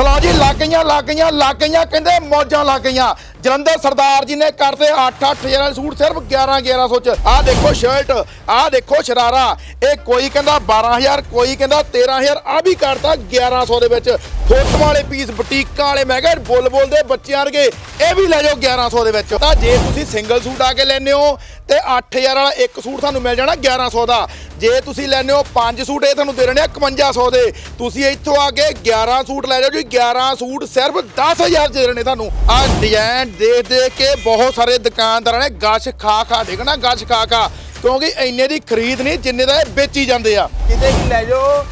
ਚਲੋ ਜੀ ਲੱਗ ਗਈਆਂ ਲੱਗ ਗਈਆਂ ਲੱਗ ਗਈਆਂ ਕਹਿੰਦੇ ਮੌਜਾਂ ਲੱਗ ਗਈਆਂ ਜਲੰਧਰ ਸਰਦਾਰ ਜੀ ਨੇ ਕਰਤੇ 8-8000 ਵਾਲੇ ਸੂਟ, ਸਿਰਫ 11-1100 ਚ। ਆਹ ਦੇਖੋ ਸ਼ਰਟ ਆਹ ਦੇਖੋ ਸ਼ਰਾਰਾ। ਇਹ ਕੋਈ ਕਹਿੰਦਾ 12000 ਕੋਈ ਕਹਿੰਦਾ 13000 ਆ ਵੀ ਕਰਤਾ 1100 ਦੇ ਵਿੱਚ। ਫੋਟੋ ਵਾਲੇ ਪੀਸ ਬੁਟੀਕਾਂ ਵਾਲੇ, ਮੈਂ ਕਿਹਾ ਬੋਲ ਬੁੱਲ ਦੇ ਬੱਚਿਆਂ ਵਰਗੇ, ਇਹ ਵੀ ਲੈ ਜਾਓ 1100 ਦੇ ਵਿੱਚ। ਤਾਂ ਜੇ ਤੁਸੀਂ ਸਿੰਗਲ ਸੂਟ ਆ ਕੇ ਲੈਨੇ ਹੋ ਤੇ 8000 ਵਾਲਾ ਇੱਕ ਸੂਟ ਤੁਹਾਨੂੰ ਮਿਲ ਜਾਣਾ 1100 ਦਾ। ਜੇ ਤੁਸੀਂ ਲੈਨੇ ਹੋ ਪੰਜ ਸੂਟ, ਇਹ ਤੁਹਾਨੂੰ ਦੇ ਰਹੇ ਨੇ 5100 ਦੇ। ਤੁਸੀਂ ਇੱਥੋਂ ਆ ਕੇ 11 ਸੂਟ ਲੈ ਜਾਓ ਜੀ 11 ਸੂਟ ਸਿਰਫ 10000 ਚ ਦੇ ਰਹੇ ਨੇ ਤੁਹਾਨੂੰ। ਆਹ ਡਿਜ਼ਾਈਨ ਦੇਖ ਦੇਖ ਕੇ ਬਹੁਤ ਸਾਰੇ ਦੁਕਾਨਦਾਰਾਂ ਨੇ ਗਸ਼ ਖਾ ਖਾ ਡਿਗਣਾ ਗਸ਼ ਖਾ ਖਾ, ਕਿਉਂਕਿ ਇੰਨੇ ਦੀ ਖਰੀਦ ਨਹੀਂ, ਜਿੰਨੇ ਦਾ ਇਹ ਵੇਚੀ ਜਾਂਦੇ ਆ। ਕਿਤੇ ਵੀ ਲੈ ਜਾਓ,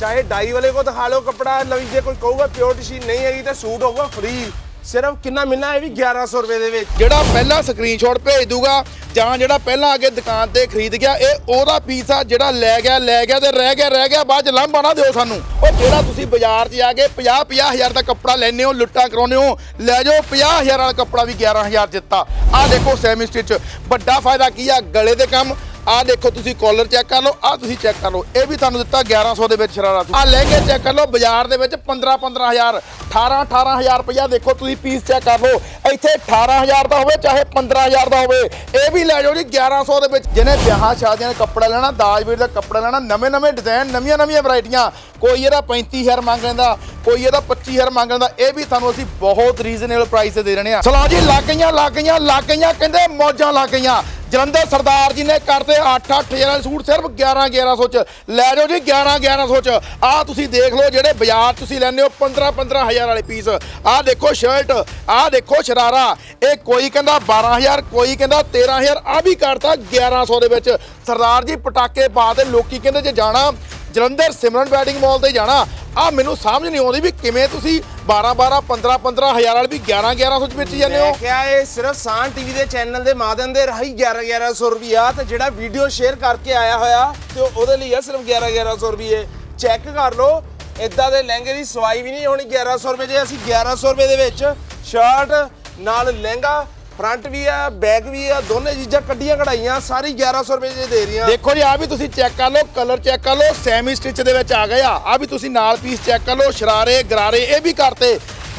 ਚਾਹੇ ਡਾਈ ਵਾਲੇ ਕੋ ਦਿਖਾ ਲਓ ਕਪੜਾ ਲਵੀ ਜੇ ਕੋਈ ਕਹੂਗਾ ਪਿਓਰ ਮਸ਼ੀਨ ਨਹੀਂ ਹੈਗੀ ਤਾਂ ਸੂਟ ਹੋਊਗਾ ਫ੍ਰੀ ਸਿਰਫ ਕਿੰਨਾ ਮਿਲਣਾ ਇਹ ਵੀ 1100 ਰੁਪਏ ਦੇ ਵਿੱਚ। ਜਿਹੜਾ ਪਹਿਲਾਂ ਸਕਰੀਨਸ਼ਾਟ ਭੇਜ ਦੂਗਾ, ਜਾਂ ਜਿਹੜਾ ਪਹਿਲਾਂ ਅੱਗੇ ਦੁਕਾਨ ਤੇ ਖਰੀਦ ਗਿਆ, ਇਹ ਉਹਦਾ ਪੀਸ ਆ ਜਿਹੜਾ ਲੈ ਗਿਆ ਲੈ ਗਿਆ ਤੇ ਰਹਿ ਗਿਆ ਰਹਿ ਗਿਆ, ਬਾਅਦ ਚ ਲਾਂਭਾ ਨਾ ਦਿਓ ਸਾਨੂੰ। ਉਹ ਜਿਹੜਾ ਤੁਸੀਂ ਬਾਜ਼ਾਰ 'ਚ ਜਾ ਕੇ 50 50000 ਦਾ ਕੱਪੜਾ ਲੈਨੇ ਹੋ, ਲੁੱਟਾਂ ਕਰਾਉਨੇ ਹੋ, ਲੈ ਜਾਓ 50000 ਵਾਲਾ ਕੱਪੜਾ ਵੀ 11000 ਦਿੱਤਾ। ਆਹ ਦੇਖੋ ਸੈਮੀ ਸਟਿਚ ਵੱਡਾ ਫਾਇਦਾ ਕੀ ਆ? ਗਲੇ ਦੇ ਕੰਮ। ਆਹ ਦੇਖੋ ਤੁਸੀਂ ਕਾਲਰ ਚੈੱਕ ਕਰ ਲਓ, ਆਹ ਤੁਸੀਂ ਚੈੱਕ ਕਰ ਲਓ। ਇਹ ਵੀ ਤੁਹਾਨੂੰ ਦਿੱਤਾ 1100 ਦੇ ਵਿੱਚ ਸ਼ਰਾਰਾ ਆਹ ਲਹਿੰਗੇ ਚੈੱਕ ਕਰ ਲਓ, ਬਾਜ਼ਾਰ ਦੇ ਵਿੱਚ 15 15000 18 18000 ਰੁਪਇਆ ਦੇਖੋ ਤੁਸੀਂ ਪੀਸ ਚੈੱਕ ਕਰ ਲਓ। ਇੱਥੇ 18000 ਦਾ ਹੋਵੇ, ਚਾਹੇ 15000 ਦਾ ਹੋਵੇ, ਇਹ ਵੀ ਲੈ ਜਾਓ ਜੀ 1100 ਦੇ ਵਿੱਚ। ਜਿਹਨੇ ਵਿਆਹਾਂ ਸ਼ਾਦੀਆਂ ਦਾ ਕੱਪੜਾ ਲੈਣਾ ਦਾਜਵੀਰ ਦਾ ਕੱਪੜਾ ਲੈਣਾ ਨਵੇਂ ਨਵੇਂ ਡਿਜ਼ਾਈਨ ਨਵੀਆਂ ਨਵੀਆਂ ਵੈਰਾਈਟੀਆਂ ਕੋਈ ਇਹਦਾ 35000 ਮੰਗ ਲੈਂਦਾ, ਕੋਈ ਇਹਦਾ 25000 ਮੰਗ ਲੈਂਦਾ, ਇਹ ਵੀ ਤੁਹਾਨੂੰ ਅਸੀਂ ਬਹੁਤ ਰੀਜ਼ਨੇਬਲ ਪ੍ਰਾਈਸ ਤੇ ਦੇ ਰਹੇ ਹਾਂ। ਸਲਾਹ ਜੀ, ਲੱਗ ਗਈਆਂ ਲੱਗ ਗਈਆਂ ਲੱਗ ਗਈਆਂ, ਕਹਿੰਦੇ ਮੌਜਾਂ ਲੱਗ ਗਈਆਂ। ਜਲੰਧਰ ਸਰਦਾਰ ਜੀ ਨੇ ਕਰਤੇ 8-8000 ਵਾਲੇ ਸੂਟ, ਸਿਰਫ 11-1100 ਚ। ਲੈ ਜਾਓ ਜੀ 11-1100 ਚ। ਆਹ ਤੁਸੀਂ ਦੇਖ ਲਓ ਜਿਹੜੇ ਬਾਜ਼ਾਰ ਤੁਸੀਂ ਲੈਂਦੇ ਹੋ 15-15000 ਵਾਲੇ ਪੀਸ। ਆਹ ਦੇਖੋ ਸ਼ਰਟ ਆਹ ਦੇਖੋ ਸ਼ਰਾਰਾ। ਇਹ ਕੋਈ ਕਹਿੰਦਾ 12000 ਕੋਈ ਕਹਿੰਦਾ 13000 ਆ ਵੀ ਕਰਤਾ 1100 ਦੇ ਵਿੱਚ। ਸਰਦਾਰ ਜੀ ਪਟਾਕੇ ਪਾ ਤੇ ਲੋਕੀ ਕਹਿੰਦੇ ਜੇ ਜਾਣਾ, ਜਲੰਧਰ ਸਿਮਰਨ ਵੈਡਿੰਗ ਮਾਲ ਤੇ ਜਾਣਾ ਆ ਮੈਨੂੰ ਸਮਝ ਨਹੀਂ ਆਉਂਦੀ ਵੀ ਕਿਵੇਂ ਤੁਸੀਂ 12 12 15 15 ਹਜ਼ਾਰ ਵਾਲੇ ਵੀ 11 1100 ਚ ਵੇਚੀ ਜਾਂਦੇ ਮੈਂ ਹੋ। ਕਿਹਾ ਇਹ ਸਿਰਫ ਸਾਨ ਟੀਵੀ ਦੇ ਚੈਨਲ ਦੇ ਮਾਧਿਅਮ ਦੇ ਰਾਹੀਂ 11 1100 ਰੁਪਿਆ ਤੇ ਜਿਹੜਾ ਵੀਡੀਓ ਸ਼ੇਅਰ ਕਰਕੇ ਆਇਆ ਹੋਇਆ ਤੇ ਉਹਦੇ ਲਈ ਆ ਸਿਰਫ 11 1100 ਰੁਪਏ ਚੈੱਕ ਕਰ ਲਓ ਇਦਾਂ ਦੇ ਲਹਿੰਗੇ ਦੀ ਸਵਾਈ ਵੀ ਨਹੀਂ ਹੋਣੀ 1100 ਰੁਪਏ ਜੇ ਅਸੀਂ 1100 ਰੁਪਏ ਦੇ ਵਿੱਚ ਸ਼ਰਟ ਨਾਲ ਲਹਿੰਗਾ ਫਰੰਟ ਵੀ ਆ ਬੈਕ ਵੀ ਆ ਦੋਨੇ ਚੀਜ਼ਾਂ ਕੱਢੀਆਂ ਕਢਾਈਆਂ ਸਾਰੀ 1100 ਰੁਪਏ ਜੇ ਦੇ ਰਹੀਆਂ। ਦੇਖੋ ਜੀ ਆ ਵੀ ਤੁਸੀਂ ਚੈੱਕ ਕਰ ਲਓ ਕਲਰ ਚੈੱਕ ਕਰ ਲਓ ਸੈਮੀ ਸਟਿਚ ਦੇ ਵਿੱਚ ਆ ਗਏ ਆ। ਵੀ ਤੁਸੀਂ ਨਾਲ ਪੀਸ ਚੈੱਕ ਕਰ ਲਓ ਸ਼ਰਾਰੇ ਗਰਾਰੇ ਇਹ ਵੀ ਕਰਤੇ।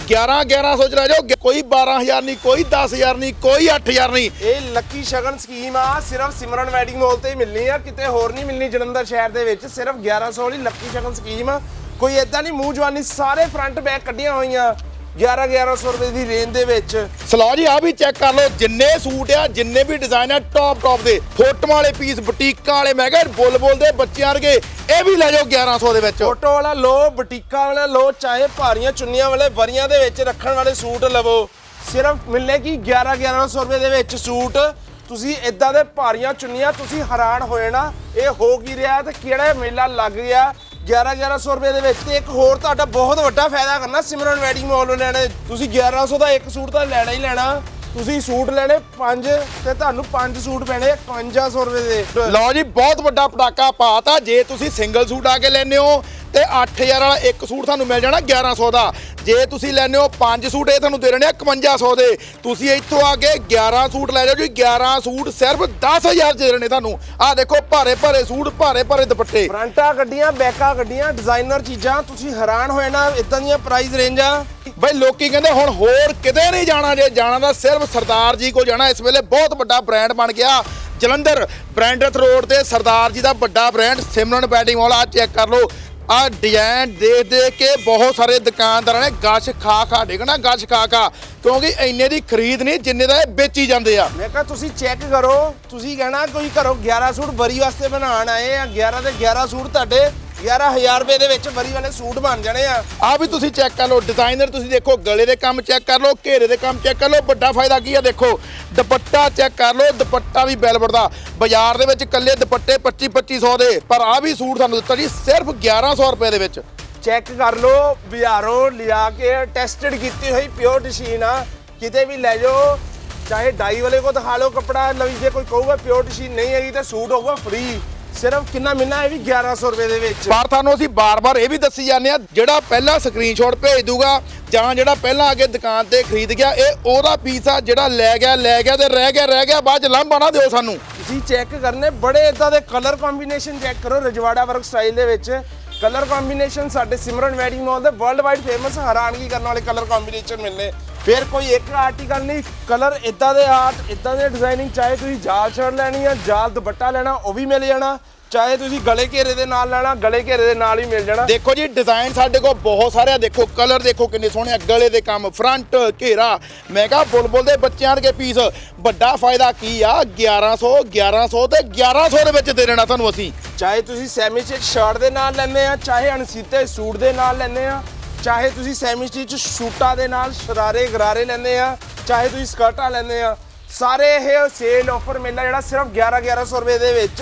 11 1100 ਚ ਲੈ ਜਾਓ ਕੋਈ 12000 ਨਹੀਂ ਕੋਈ 10000 ਨਹੀਂ ਕੋਈ 8000 ਨਹੀਂ। ਇਹ ਲੱਕੀ ਸ਼ਗਨ ਸਕੀਮ ਆ ਸਿਰਫ ਸਿਮਰਨ ਵੈਡਿੰਗ ਮਾਲ ਤੇ ਹੀ ਮਿਲਣੀ ਆ ਕਿਤੇ ਹੋਰ ਨਹੀਂ ਮਿਲਣੀ ਜਲੰਧਰ ਸ਼ਹਿਰ ਦੇ ਵਿੱਚ ਸਿਰਫ 1100 ਵਾਲੀ ਲੱਕੀ ਸ਼ਗਨ ਸਕੀਮ ਕੋਈ ਏਦਾਂ ਨਹੀਂ ਮੂੰਹ ਜਵਾਨੀ ਸਾਰੇ ਫਰੰਟ ਬੈਕ ਕੱਢੀਆਂ ਹੋਈਆਂ। 11 1100 ਰੁਪਏ ਦੀ ਰੇਂਜ ਦੇ ਵਿੱਚ। ਸਲੋ ਜੀ ਆ ਵੀ ਚੈੱਕ ਕਰ ਲਓ ਜਿੰਨੇ ਸੂਟ ਆ ਜਿੰਨੇ ਵੀ ਡਿਜ਼ਾਈਨ ਆ ਟੌਪ ਟੌਪ ਦੇ। ਫੋਟੋਆਂ ਵਾਲੇ ਪੀਸ ਬੁਟੀਕਾਂ ਵਾਲੇ ਮੈਂ ਕਿਹਾ ਬੁੱਲ ਬੁੱਲ ਦੇ ਬੱਚਿਆਂ ਵਰਗੇ ਇਹ ਵੀ ਲੈ ਜਾਓ 1100 ਦੇ ਵਿੱਚ। ਫੋਟੋ ਵਾਲਾ ਲੋ ਬੁਟੀਕਾਂ ਵਾਲਾ ਲੋ ਚਾਹੇ ਭਾਰੀਆਂ ਚੁੰਨੀਆਂ ਵਾਲੇ ਵਰੀਆਂ ਦੇ ਵਿੱਚ ਰੱਖਣ ਵਾਲੇ ਸੂਟ ਲਵੋ। ਸਿਰਫ ਮਿਲੇਗੀ 11 1100 ਰੁਪਏ ਦੇ ਵਿੱਚ ਸੂਟ। ਤੁਸੀਂ ਇਦਾਂ ਦੇ ਭਾਰੀਆਂ ਚੁੰਨੀਆਂ ਤੁਸੀਂ ਹੈਰਾਨ ਹੋ ਜਾਣਾ ਇਹ ਹੋ ਕੀ ਰਿਹਾ ਤੇ ਕਿਹੜਾ ਮੇਲਾ ਲੱਗ ਗਿਆ 11 1100 ਰੁਪਏ ਦੇ ਵਿੱਚ ਤੇ ਇੱਕ ਹੋਰ ਤੁਹਾਡਾ ਬਹੁਤ ਵੱਡਾ ਫਾਇਦਾ ਕਰਨਾ ਸਿਮਰਨ ਵੈਡਿੰਗ ਮਾਲ ਨੂੰ ਲੈਣੇ। ਤੁਸੀਂ 1100 ਦਾ ਇੱਕ ਸੂਟ ਤਾਂ ਲੈਣਾ ਹੀ ਲੈਣਾ। ਤੁਸੀਂ ਸੂਟ ਲੈਣੇ 5 ਤੇ ਤੁਹਾਨੂੰ 5 ਸੂਟ ਪੈਣੇ 5500 ਰੁਪਏ ਦੇ। ਲਓ ਜੀ, ਬਹੁਤ ਵੱਡਾ ਪਟਾਕਾ ਪਾਤਾ ਜੇ ਤੁਸੀਂ ਸਿੰਗਲ ਸੂਟ ਆ ਕੇ ਲੈਨੇ ਹੋ ਤੇ 8000 ਵਾਲਾ ਇੱਕ ਸੂਟ ਤੁਹਾਨੂੰ ਮਿਲ ਜਾਣਾ 1100 ਦਾ। ਜੇ ਤੁਸੀਂ ਲੈਨੇ ਹੋ ਪੰਜ ਸੂਟ ਇਹ ਤੁਹਾਨੂੰ ਦੇ ਰਹੇ ਨੇ 5100 ਦੇ। ਤੁਸੀਂ ਇੱਥੋਂ ਆ ਕੇ 11 ਸੂਟ ਲੈ ਜਾਓ ਜੀ 11 ਸੂਟ ਸਿਰਫ 10000 ਚ ਦੇ ਰਹੇ ਨੇ ਤੁਹਾਨੂੰ। ਆਹ ਦੇਖੋ ਭਾਰੇ ਭਾਰੇ ਸੂਟ ਭਾਰੇ ਭਾਰੇ ਦੁਪੱਟੇ। ਫਰੰਟਾਂ ਗੱਡੀਆਂ ਬੈਕਾਂ ਗੱਡੀਆਂ ਡਿਜ਼ਾਈਨਰ ਚੀਜ਼ਾਂ ਤੁਸੀਂ ਹੈਰਾਨ ਹੋਏ ਨਾ ਇਦਾਂ ਦੀਆਂ ਪ੍ਰਾਈਸ ਰੇਂਜਾਂ ਬਈ ਲੋਕੀ ਕਹਿੰਦੇ ਹੁਣ ਹੋਰ ਕਿਤੇ ਨਹੀਂ ਜਾਣਾ ਜੇ ਜਾਣਾ ਤਾਂ ਸਿਰਫ ਸਰਦਾਰ ਜੀ ਕੋਲ ਜਾਣਾ। ਇਸ ਵੇਲੇ ਬਹੁਤ ਵੱਡਾ ਬ੍ਰਾਂਡ ਬਣ ਗਿਆ। ਜਲੰਧਰ ਬ੍ਰਾਂਡਥ ਰੋਡ ਤੇ ਸਰਦਾਰ ਜੀ ਦਾ ਵੱਡਾ ਬ੍ਰਾਂਡ ਸਿਮਰਨ ਬੈਟਿੰਗ ਵਾਲਾ ਆ ਚੈੱਕ ਕਰ ਲਓ। ਆ ਡਿਜ਼ਾਈਨ ਦੇਖ ਦੇਖ ਕੇ ਬਹੁਤ ਸਾਰੇ ਦੁਕਾਨਦਾਰਾਂ ਨੇ ਗਸ਼ ਖਾ ਖਾ ਡਿਗਣਾ ਗਸ਼ ਖਾ ਖਾ, ਕਿਉਂਕਿ ਇੰਨੇ ਦੀ ਖਰੀਦ ਨਹੀਂ ਜਿੰਨੇ ਦਾ ਇਹ ਵੇਚੀ ਜਾਂਦੇ ਆ। ਮੈਂ ਕਿਹਾ ਤੁਸੀਂ ਚੈੱਕ ਕਰੋ, ਤੁਸੀਂ ਕਹਿਣਾ ਕੋਈ ਘਰੋਂ 11 ਸੂਟ ਵਰੀ ਵਾਸਤੇ ਬਣਾਉਣ ਆਏ ਆ 11 ਦੇ 11 ਸੂਟ ਤੁਹਾਡੇ 11000 ਰੁਪਏ ਦੇ ਵਿੱਚ ਵਰੀ ਵਾਲੇ ਸੂਟ ਬਣ ਜਾਣੇ ਆ। ਆ ਵੀ ਤੁਸੀਂ ਚੈੱਕ ਕਰ ਲਓ ਡਿਜ਼ਾਈਨਰ ਤੁਸੀਂ ਦੇਖੋ ਗਲੇ ਦੇ ਕੰਮ ਚੈੱਕ ਕਰ ਲਓ ਘੇਰੇ ਦੇ ਕੰਮ ਚੈੱਕ ਕਰ ਲਓ ਵੱਡਾ ਫਾਇਦਾ ਕੀ ਆ ਦੇਖੋ ਦੁਪੱਟਾ ਚੈੱਕ ਕਰ ਲਓ ਦੁਪੱਟਾ ਵੀ ਬੈਲਵਟ ਦਾ। ਬਾਜ਼ਾਰ ਦੇ ਵਿੱਚ ਕੱਲੇ ਦੁਪੱਟੇ 25 2500 ਦੇ ਪਰ ਆ ਵੀ ਸੂਟ ਸਾਨੂੰ ਦਿੱਤਾ ਜੀ ਸਿਰਫ 1100 ਰੁਪਏ ਦੇ ਵਿੱਚ। ਚੈੱਕ ਕਰ ਲਓ ਬਾਜ਼ਾਰੋਂ ਲਿਆ ਕੇ ਟੈਸਟਡ ਕੀਤੀ ਹੋਈ ਪਿਓਰ ਮਸ਼ੀਨ ਆ। ਕਿਤੇ ਵੀ ਲੈ ਜਾਓ ਚਾਹੇ ਡਾਈ ਵਾਲੇ ਕੋ ਦਿਖਾ ਲਓ ਕਪੜਾ ਲਵੀ ਜੇ ਕੋਈ ਕਹੂਗਾ ਪਿਓਰ ਮਸ਼ੀਨ ਨਹੀਂ ਹੈਗੀ ਤਾਂ ਸੂਟ ਹੋਊਗਾ ਫ੍ਰੀ ਸਿਰਫ ਕਿੰਨਾ ਮਿਲਣਾ ਇਹ ਵੀ 1100 ਰੁਪਏ ਦੇ ਵਿੱਚ। ਪਰ ਤੁਹਾਨੂੰ ਅਸੀਂ ਬਾਰ-ਬਾਰ ਇਹ ਵੀ ਦੱਸੀ ਜਾਂਦੇ ਆ ਜਿਹੜਾ ਪਹਿਲਾਂ ਸਕਰੀਨਸ਼ਾਟ ਭੇਜ ਦੂਗਾ ਜਾਂ ਜਿਹੜਾ ਪਹਿਲਾਂ ਅੱਗੇ ਦੁਕਾਨ ਤੇ ਖਰੀਦ ਗਿਆ ਇਹ ਉਹਦਾ ਪੀਸ ਆ ਜਿਹੜਾ ਲੈ ਗਿਆ ਲੈ ਗਿਆ ਤੇ ਰਹਿ ਗਿਆ ਰਹਿ ਗਿਆ ਬਾਅਦ ਚ ਲਾਂਭਾ ਨਾ ਦਿਓ ਸਾਨੂੰ। ਤੁਸੀਂ ਚੈੱਕ ਕਰਨੇ ਬੜੇ ਇਦਾਂ ਦੇ ਕਲਰ ਕੰਬੀਨੇਸ਼ਨ ਚੈੱਕ ਕਰੋ ਰਜਵਾੜਾ ਵਰਕ ਸਟਾਈਲ ਦੇ ਵਿੱਚ। ਕਲਰ ਕੰਬੀਨੇਸ਼ਨ ਸਾਡੇ ਸਿਮਰਨ ਵੈਡਿੰਗ ਮਾਲ ਦੇ ਵਰਲਡ ਵਾਈਡ ਫੇਮਸ ਹੈਰਾਨਗੀ ਕਰਨ ਵਾਲੇ ਕਲਰ ਕੰਬੀਨੇਸ਼ਨ ਮਿਲਨੇ। ਫਿਰ ਕੋਈ ਇੱਕ ਆਰਟੀਕਲ ਨਹੀਂ ਕਲਰ ਇਦਾਂ ਦੇ ਆਰਟ ਇਦਾਂ ਦੇ ਡਿਜ਼ਾਈਨਿੰਗ ਚਾਹੇ ਤੁਸੀਂ ਜਾਲ ਸ਼ਰਟ ਲੈਣੀ ਆ ਜਾਲ ਦੁਪੱਟਾ ਲੈਣਾ ਉਹ ਵੀ ਮਿਲ ਜਾਣਾ ਚਾਹੇ ਤੁਸੀਂ ਗਲੇ ਘੇਰੇ ਦੇ ਨਾਲ ਲੈਣਾ ਗਲੇ ਘੇਰੇ ਦੇ ਨਾਲ ਹੀ ਮਿਲ ਜਾਣਾ। ਦੇਖੋ ਜੀ ਡਿਜ਼ਾਈਨ ਸਾਡੇ ਕੋਲ ਬਹੁਤ ਸਾਰੇ ਆ ਦੇਖੋ ਕਲਰ ਦੇਖੋ ਕਿੰਨੇ ਸੋਹਣੇ ਆ ਗਲੇ ਦੇ ਕੰਮ ਫਰੰਟ ਘੇਰਾ। ਮੈਂ ਕਿਹਾ ਬੁਲਬੁਲ ਦੇ ਬੱਚਿਆਂ ਦੇ ਪੀਸ ਵੱਡਾ ਫਾਇਦਾ ਕੀ ਆ? 1100 1100 ਤੇ 1100 ਦੇ ਵਿੱਚ ਦੇ ਦੇਣਾ ਤੁਹਾਨੂੰ ਅਸੀਂ। ਚਾਹੇ ਤੁਸੀਂ ਸੈਮੀ ਸਟਿਚ ਸ਼ਰਟ ਦੇ ਨਾਲ ਲੈਂਦੇ ਆ ਚਾਹੇ ਅਣਸੀਤੇ ਸੂਟ ਦੇ ਨਾਲ ਲੈਂਦੇ ਆ ਚਾਹੇ ਤੁਸੀਂ ਸੈਮੀ ਸਟਿਚ ਸ਼ੂਟਾਂ ਦੇ ਨਾਲ ਸ਼ਰਾਰੇ ਗਰਾਰੇ ਲੈਂਦੇ ਆ, ਚਾਹੇ ਤੁਸੀਂ ਸਕਰਟਾਂ ਲੈਂਦੇ ਆ, ਸਾਰੇ ਇਹ ਸੇਲ ਆਫਰ ਮਿਲਦਾ ਜਿਹੜਾ ਸਿਰਫ 11 1100 ਰੁਪਏ ਦੇ ਵਿੱਚ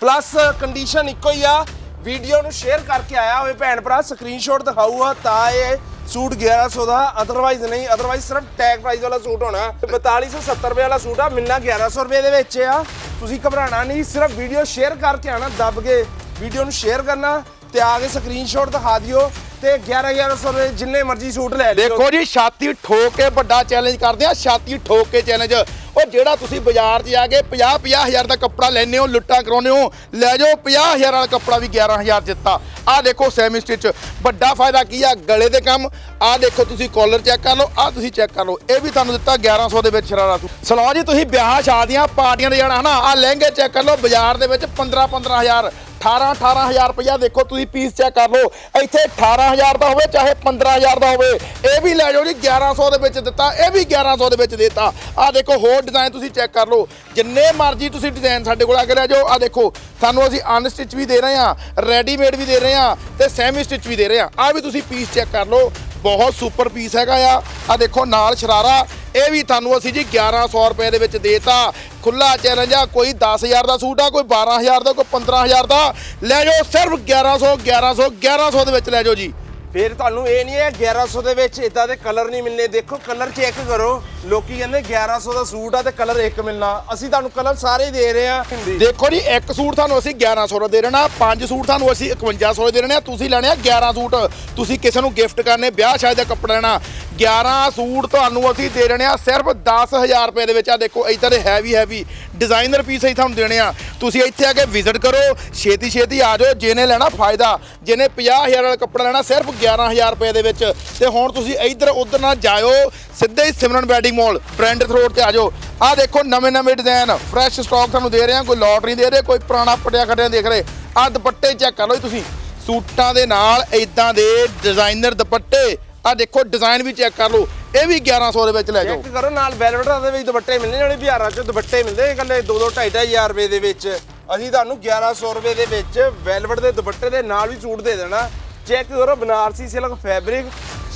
ਪਲੱਸ ਕੰਡੀਸ਼ਨ ਇੱਕੋ ਹੀ ਆ। ਵੀਡੀਓ ਨੂੰ ਸ਼ੇਅਰ ਕਰਕੇ ਆਇਆ ਹੋਵੇ ਭੈਣ ਭਰਾ ਸਕਰੀਨਸ਼ਾਟ ਦਿਖਾਊਗਾ ਤਾਂ ਇਹ ਸੂਟ 1100 ਦਾ ਅਦਰਵਾਈਜ਼ ਨਹੀਂ ਅਦਰਵਾਈਜ਼ ਸਿਰਫ ਟੈਗ ਪ੍ਰਾਈਸ ਵਾਲਾ ਸੂਟ ਹੋਣਾ। 4270 ਰੁਪਏ ਵਾਲਾ ਸੂਟ ਆ, ਮਿਲਣਾ 1100 ਰੁਪਏ ਦੇ ਵਿੱਚ ਆ। ਤੁਸੀਂ ਘਬਰਾਣਾ ਨਹੀਂ, ਸਿਰਫ ਵੀਡੀਓ ਸ਼ੇਅਰ ਕਰਕੇ ਆਣਾ ਦੱਬ ਕੇ ਵੀਡੀਓ ਨੂੰ ਸ਼ੇਅਰ ਕਰਨਾ। ਤੇ ਆ ਕੇ ਸਕਰੀਨਸ਼ਾਟ ਦਿਖਾ ਦਿਓ ਤੇ 11 1100 ਰੁਪਏ ਜਿੰਨੇ ਮਰਜ਼ੀ ਸੂਟ ਲੈ ਲਿਓ। ਦੇਖੋ ਜੀ, ਛਾਤੀ ਠੋਕ ਕੇ ਵੱਡਾ ਚੈਲੰਜ ਕਰਦੇ ਆ, ਛਾਤੀ ਠੋਕ ਕੇ ਚੈਲੰਜ ਉਹ ਜਿਹੜਾ ਤੁਸੀਂ ਬਾਜ਼ਾਰ 'ਚ ਜਾ ਕੇ 50 50 ਹਜ਼ਾਰ ਦਾ ਕੱਪੜਾ ਲੈਨੇ ਹੋ, ਲੁੱਟਾਂ ਕਰਾਉਨੇ ਹੋ, ਲੈ ਜਾਓ 50 ਹਜ਼ਾਰ ਵਾਲਾ ਕੱਪੜਾ ਵੀ 11 ਹਜ਼ਾਰ ਦਿੱਤਾ। ਆਹ ਦੇਖੋ ਸੈਮੀ ਸਟਿਚ ਵੱਡਾ ਫਾਇਦਾ ਕੀ ਆ, ਗਲੇ ਦੇ ਕੰਮ। ਆਹ ਦੇਖੋ ਤੁਸੀਂ ਕਾਲਰ ਚੈੱਕ ਕਰ ਲਓ, ਆਹ ਤੁਸੀਂ ਚੈੱਕ ਕਰ ਲਓ। ਇਹ ਵੀ ਤੁਹਾਨੂੰ ਦਿੱਤਾ 1100 ਦੇ ਵਿੱਚ ਸ਼ਰਾਰਾ ਸਲੋ ਜੀ, ਤੁਸੀਂ ਵਿਆਹ ਸ਼ਾਦੀਆਂ, ਪਾਰਟੀਆਂ ਦੇ ਜਾਣਾ ਹਨਾ, ਆਹ ਲਹਿੰਗੇ ਚੈੱਕ ਕਰ ਲਓ, ਬਾਜ਼ਾਰ ਦੇ ਵਿੱਚ 15 15000 18 18000 ਰੁਪਇਆ ਦੇਖੋ, ਤੁਸੀਂ ਪੀਸ ਚੈੱਕ ਕਰ ਲਓ। ਇੱਥੇ 18000 ਦਾ ਹੋਵੇ, ਚਾਹੇ 15000 ਦਾ ਹੋਵੇ, ਇਹ ਵੀ ਲੈ ਜਾਓ ਜੀ 1100 ਦੇ ਵਿੱਚ ਦਿੱਤਾ, ਇਹ ਵੀ 1100 ਦੇ ਵਿੱਚ ਦਿੱਤਾ। ਆਹ ਦੇਖੋ, ਹੋਰ ਡਿਜ਼ਾਈਨ ਤੁਸੀਂ ਚੈੱਕ ਕਰ ਲਓ। ਜਿੰਨੇ ਮਰਜ਼ੀ ਤੁਸੀਂ ਡਿਜ਼ਾਈਨ ਸਾਡੇ ਕੋਲ ਆ ਕੇ ਲੈ ਜਾਓ। ਆਹ ਦੇਖੋ, ਤੁਹਾਨੂੰ ਅਸੀਂ ਅਨਸਟਿਚ ਵੀ ਦੇ ਰਹੇ ਹਾਂ ਰੈਡੀਮੇਡ ਵੀ ਦੇ ਰਹੇ ਹਾਂ ਤੇ ਸੈਮੀ ਸਟਿਚ ਵੀ ਦੇ ਰਹੇ ਹਾਂ। ਆਹ ਵੀ ਤੁਸੀਂ ਪੀਸ ਚੈੱਕ ਕਰ ਲਓ। ਬਹੁਤ ਸੁਪਰ ਪੀਸ ਹੈਗਾ ਆ। ਆ ਦੇਖੋ, ਨਾਲ ਸ਼ਰਾਰਾ, ਇਹ ਵੀ ਤੁਹਾਨੂੰ ਅਸੀਂ ਜੀ 1100 ਰੁਪਏ ਦੇ ਵਿੱਚ ਦੇਤਾ। ਖੁੱਲਾ ਚੈਲੰਜ ਆ ਕੋਈ 10000 ਦਾ ਸੂਟ ਆ ਕੋਈ 12000 ਦਾ ਕੋਈ 15000 ਦਾ। ਲੈ ਜਾਓ ਸਿਰਫ 1100 1100 1100 ਦੇ ਵਿੱਚ ਲੈ ਜਾਓ ਜੀ। ਫਿਰ ਤੁਹਾਨੂੰ ਇਹ ਨਹੀਂ ਹੈ 1100 ਦੇ ਵਿੱਚ ਇਦਾਂ ਦੇ ਕਲਰ ਨਹੀਂ ਮਿਲਨੇ ਦੇਖੋ ਕਲਰ ਚੈੱਕ ਕਰੋ। ਲੋਕੀ ਕਹਿੰਦੇ 1100 ਦਾ ਸੂਟ ਆ ਤੇ ਕਲਰ ਇੱਕ ਮਿਲਣਾ। ਅਸੀਂ ਤੁਹਾਨੂੰ ਕਲਰ ਸਾਰੇ ਦੇ ਰਹੇ ਆ ਦੇਖੋ ਜੀ ਇੱਕ ਸੂਟ ਤੁਹਾਨੂੰ ਅਸੀਂ 1100 ਦਾ ਦੇ ਦੇਣਾ ਪੰਜ ਸੂਟ ਤੁਹਾਨੂੰ ਅਸੀਂ 5100 ਦੇ ਦੇਣੇ ਆ। ਤੁਸੀਂ ਲੈਣੇ ਆ 11 ਸੂਟ। ਤੁਸੀਂ ਕਿਸੇ ਨੂੰ ਗਿਫਟ ਕਰਨੇ ਵਿਆਹ ਸ਼ਾਦੀ ਦਾ ਕੱਪੜਾ ਲੈਣਾ। 11 ਸੂਟ ਤੁਹਾਨੂੰ ਅਸੀਂ ਦੇ ਦੇਣੇ ਆ ਸਿਰਫ 10000 ਰੁਪਏ ਦੇ ਵਿੱਚ। ਆ ਦੇਖੋ ਇਦਾਂ ਦੇ ਹੈਵੀ ਹੈਵੀ ਡਿਜ਼ਾਈਨਰ ਪੀਸ ਅਸੀਂ ਤੁਹਾਨੂੰ ਦੇਣੇ ਆ। ਤੁਸੀਂ ਇੱਥੇ ਆ ਕੇ ਵਿਜ਼ਿਟ ਕਰੋ, ਛੇਤੀ ਛੇਤੀ ਆ ਜਾਓ, ਜਿਹਨੇ ਲੈਣਾ ਫਾਇਦਾ, ਜਿਹਨੇ 50000 ਵਾਲਾ ਕੱਪੜਾ ਲੈਣਾ, ਸਿਰਫ 11000 ਰੁਪਏ ਦੇ ਵਿੱਚ। ਤੇ ਹੁਣ ਤੁਸੀਂ ਇੱਧਰ, ਉੱਧਰ ਨਾ ਜਾਇਓ, ਸਿੱਧੇ ਹੀ Simran wedding mall Brandreth road ਤੇ ਆ ਜਾਓ। ਆ ਦੇਖੋ ਨਵੇਂ ਨਵੇਂ ਡਿਜ਼ਾਈਨ ਫਰੈਸ਼ ਸਟਾਕ ਤੁਹਾਨੂੰ ਦੇ ਰਹੇ ਆ ਕੋਈ ਲੋਟ ਨਹੀਂ ਦੇ ਰਹੇ, ਕੋਈ ਪੁਰਾਣਾ ਪਟਿਆ ਖੜਿਆ ਦੇਖ ਰਹੇ। ਆ ਦੁਪੱਟੇ ਚੈੱਕ ਕਰ ਲਓ ਜੀ ਤੁਸੀਂ। ਸੂਟਾਂ ਦੇ ਨਾਲ ਇਦਾਂ ਦੇ ਡਿਜ਼ਾਈਨਰ ਦੁਪੱਟੇ ਆ ਦੇਖੋ ਡਿਜ਼ਾਈਨ ਵੀ ਚੈੱਕ ਕਰ ਲਓ, ਇਹ ਵੀ 1100 ਦੇ ਵਿੱਚ ਲੈ ਜਾਓ। ਚੈੱਕ ਕਰੋ, ਨਾਲ ਵੈਲਵਟ ਦੇ ਵਿੱਚ ਦੁਪੱਟੇ ਮਿਲਣੇ, ਜਿਹੜੇ ਬਿਹਾਰਾਂ 'ਚ ਦੁਪੱਟੇ ਮਿਲਦੇ ਇਕੱਲੇ 2 2 2.5 ਹਜ਼ਾਰ ਰੁਪਏ ਦੇ ਵਿੱਚ। ਅਸੀਂ ਤੁਹਾਨੂੰ 1100 ਰੁਪਏ ਦੇ ਵਿੱਚ ਵੈਲਵਟ ਦੇ ਦੁਪੱਟੇ ਦੇ ਨਾਲ ਵੀ ਸੂਟ ਦੇ ਦੇਣਾ। ਚੈੱਕ ਕਰੋ, ਬਨਾਰਸੀ ਸਿਲਕ ਫੈਬਰਿਕ,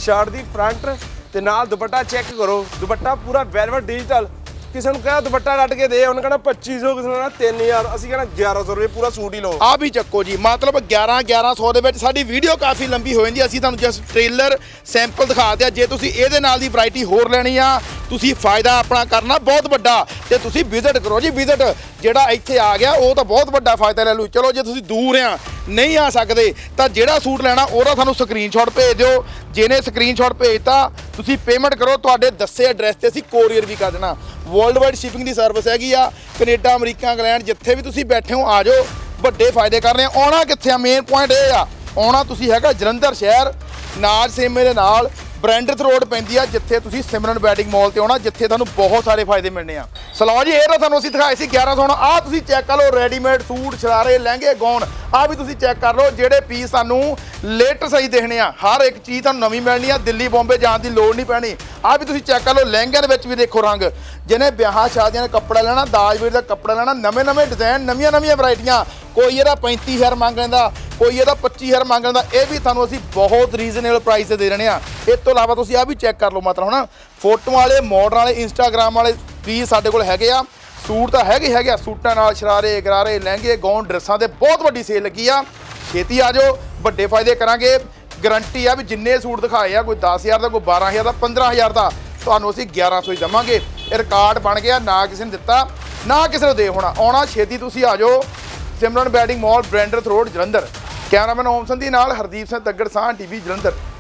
ਸ਼ਰਟ ਦੀ ਫਰੰਟ ਤੇ ਨਾਲ ਦੁਪੱਟਾ ਚੈੱਕ ਕਰੋ। ਦੁਪੱਟਾ ਪੂਰਾ ਵੈਲਵਟ ਡਿਜੀਟਲ ਕਿਸੇ ਨੂੰ ਕਹੇ ਦੁਪੱਟਾ ਕੱਟ ਕੇ ਦੇ, ਉਹਨੇ ਕਹਣਾ 2500 ਕਿਸੇ ਨੂੰ ਕਹਿਣਾ 3000 ਅਸੀਂ ਕਹਿਣਾ 1100 ਰੁਪਏ ਪੂਰਾ ਸੂਟ ਹੀ ਲਓ। ਆ ਵੀ ਚੱਕੋ ਜੀ, ਮਤਲਬ 11 1100 ਦੇ ਵਿੱਚ ਸਾਡੀ ਵੀਡੀਓ ਕਾਫੀ ਲੰਬੀ ਹੋ ਜਾਂਦੀ ਅਸੀਂ ਤੁਹਾਨੂੰ ਜਸਟ ਟ੍ਰੇਲਰ ਸੈਂਪਲ ਦਿਖਾ ਦਿਆ ਜੇ ਤੁਸੀਂ ਇਹਦੇ ਨਾਲ ਦੀ ਵੈਰਾਈਟੀ ਹੋਰ ਲੈਣੀ ਆ, ਤੁਸੀਂ ਫਾਇਦਾ ਆਪਣਾ ਕਰਨਾ ਬਹੁਤ ਵੱਡਾ। ਤੇ ਤੁਸੀਂ ਵਿਜ਼ਿਟ ਕਰੋ ਜੀ ਵਿਜ਼ਿਟ ਜਿਹੜਾ ਇੱਥੇ ਆ ਗਿਆ, ਉਹ ਤਾਂ ਬਹੁਤ ਵੱਡਾ ਫਾਇਦਾ ਲੈ ਲੂ ਚਲੋ, ਜੇ ਤੁਸੀਂ ਦੂਰ ਆ, ਨਹੀਂ ਆ ਸਕਦੇ, ਤਾਂ ਜਿਹੜਾ ਸੂਟ ਲੈਣਾ, ਉਹਦਾ ਸਾਨੂੰ ਸਕਰੀਨਸ਼ਾਟ ਭੇਜ ਦਿਓ। ਜਿਹਨੇ ਸਕਰੀਨਸ਼ਾਟ ਭੇਜਤਾ, ਤੁਸੀਂ ਪੇਮੈਂਟ ਕਰੋ। ਤੁਹਾਡੇ ਦੱਸੇ ਐਡਰੈਸ ਤੇ ਅਸੀਂ ਕੋਰੀਅਰ ਵੀ ਕਰ ਦੇਣਾ। ਵਰਲਡ ਵਾਈਡ ਸ਼ਿਪਿੰਗ ਦੀ ਸਰਵਿਸ ਹੈਗੀ ਆ। ਕੈਨੇਡਾ, ਅਮਰੀਕਾ, ਇੰਗਲੈਂਡ, ਜਿੱਥੇ ਵੀ ਤੁਸੀਂ ਬੈਠੇ ਹੋ, ਆ ਜਾਓ। ਵੱਡੇ ਫਾਇਦੇ ਕਰ ਰਹੇ ਆ। ਆਉਣਾ ਕਿੱਥੇ ਆ? ਮੇਨ ਪੁਆਇੰਟ ਇਹ ਆ। ਆਉਣਾ ਤੁਸੀਂ ਹੈਗਾ ਜਲੰਧਰ ਸ਼ਹਿਰ। ਨਾਜ ਸੇਮੇ ਦੇ ਨਾਲ ਬ੍ਰੈਂਡਥ ਰੋਡ ਪੈਂਦੀ ਆ, ਜਿੱਥੇ ਤੁਸੀਂ ਸਿਮਰਨ ਵੈਡਿੰਗ ਮਾਲ ਤੇ ਆਉਣਾ, ਜਿੱਥੇ ਤੁਹਾਨੂੰ ਬਹੁਤ ਸਾਰੇ ਫਾਇਦੇ ਮਿਲਣੇ ਆ। ਸਲੋ ਜੀ, ਇਹ ਤਾਂ ਤੁਹਾਨੂੰ ਅਸੀਂ ਦਿਖਾਏ ਸੀ 1100 ਹੁਣ। ਆ ਤੁਸੀਂ ਚੈੱਕ ਕਰ ਲਓ ਰੈਡੀਮੇਡ ਸੂਟ, ਸ਼ਰਾਰੇ, ਲਹਿੰਗੇ ਗੌਨ ਆ ਵੀ ਤੁਸੀਂ ਚੈੱਕ ਕਰ ਲਓ, ਜਿਹੜੇ ਪੀਸ ਸਾਨੂੰ ਲੇਟ ਸਹੀ ਦੇਖਣੇ ਆ। ਹਰ ਇੱਕ ਚੀਜ਼ ਤੁਹਾਨੂੰ ਨਵੀਂ ਮਿਲਣੀ ਆ, ਦਿੱਲੀ, ਬੰਬੇ ਜਾਣ ਦੀ ਲੋੜ ਨਹੀਂ ਪੈਣੀ। ਆ ਵੀ ਤੁਸੀਂ ਚੈੱਕ ਕਰ ਲਓ, ਲਹਿੰਗਿਆਂ ਦੇ ਵਿੱਚ ਵੀ ਦੇਖੋ ਰੰਗ। ਜਿਹਨੇ ਵਿਆਹਾਂ ਸ਼ਾਦੀਆਂ ਦਾ ਕੱਪੜਾ ਲੈਣਾ ਦਾਜਵੀਰ ਦਾ ਕੱਪੜਾ ਲੈਣਾ ਨਵੇਂ ਨਵੇਂ ਡਿਜ਼ਾਈਨ ਨਵੀਆਂ ਨਵੀਆਂ ਵੈਰਾਈਟੀਆਂ ਕੋਈ ਇਹਦਾ 35000 ਮੰਗ ਲੈਂਦਾ, ਕੋਈ ਇਹਦਾ 25000 ਮੰਗ ਲੈਂਦਾ। ਇਹ ਵੀ ਤੁਹਾਨੂੰ ਅਸੀਂ ਬਹੁਤ ਰੀਜ਼ਨੇਬਲ ਪ੍ਰਾਈਸ ਤੇ ਦੇ ਰਹੇ ਆ ਇਸ ਤੋਂ ਇਲਾਵਾ ਤੁਸੀਂ ਆ ਵੀ ਚੈੱਕ ਕਰ ਲਓ ਮਤਲਬ ਹਨਾ ਫੋਟੋ ਵਾਲੇ ਮਾਡਰਨ ਵਾਲੇ ਇੰਸਟਾਗ੍ਰam ਵਾਲੇ ਵੀ ਸਾਡੇ ਕੋਲ ਹੈਗੇ ਆ? ਸੂਟ ਤਾਂ ਹੈਗੇ ਹੈਗੇ ਆ, ਸੂਟਾਂ ਨਾਲ ਸ਼ਰਾਰੇ ਗਰਾਰੇ ਲਹਿੰਗੇ ਗੌਨ ਡਰੈਸਾਂ ਦੇ ਬਹੁਤ ਵੱਡੀ ਸੇਲ ਲੱਗੀ ਆ। ਛੇਤੀ ਆ ਜਾਓ, ਵੱਡੇ ਫਾਇਦੇ ਕਰਾਂਗੇ। ਗਰੰਟੀ ਆ ਵੀ ਜਿੰਨੇ ਸੂਟ ਦਿਖਾਏ ਆ, ਕੋਈ 10000 ਦਾ, ਕੋਈ 12000 ਦਾ 15000 ਦਾ, ਤੁਹਾਨੂੰ ਅਸੀਂ 1100 ਹੀ ਦਵਾਂਗੇ। ਇਹ ਰਿਕਾਰਡ ਬਣ ਗਿਆ, ਨਾ ਕਿਸੇ ਨੇ ਦਿੱਤਾ, ਨਾ ਕਿਸੇ ਨੂੰ ਦੇ ਹੋਣਾ। ਆਉਣਾ ਛੇਤੀ ਤੁਸੀਂ ਆ ਜਾਓ। Simran wedding mall Brandreth road Jalandhar. Cameraman Om Sandhi ਨਾਲ ਹਰਦੀਪ ਸਿੰਘ ਤੱਗੜ ਸਾਹ ਟੀਵੀ, ਜਲੰਧਰ।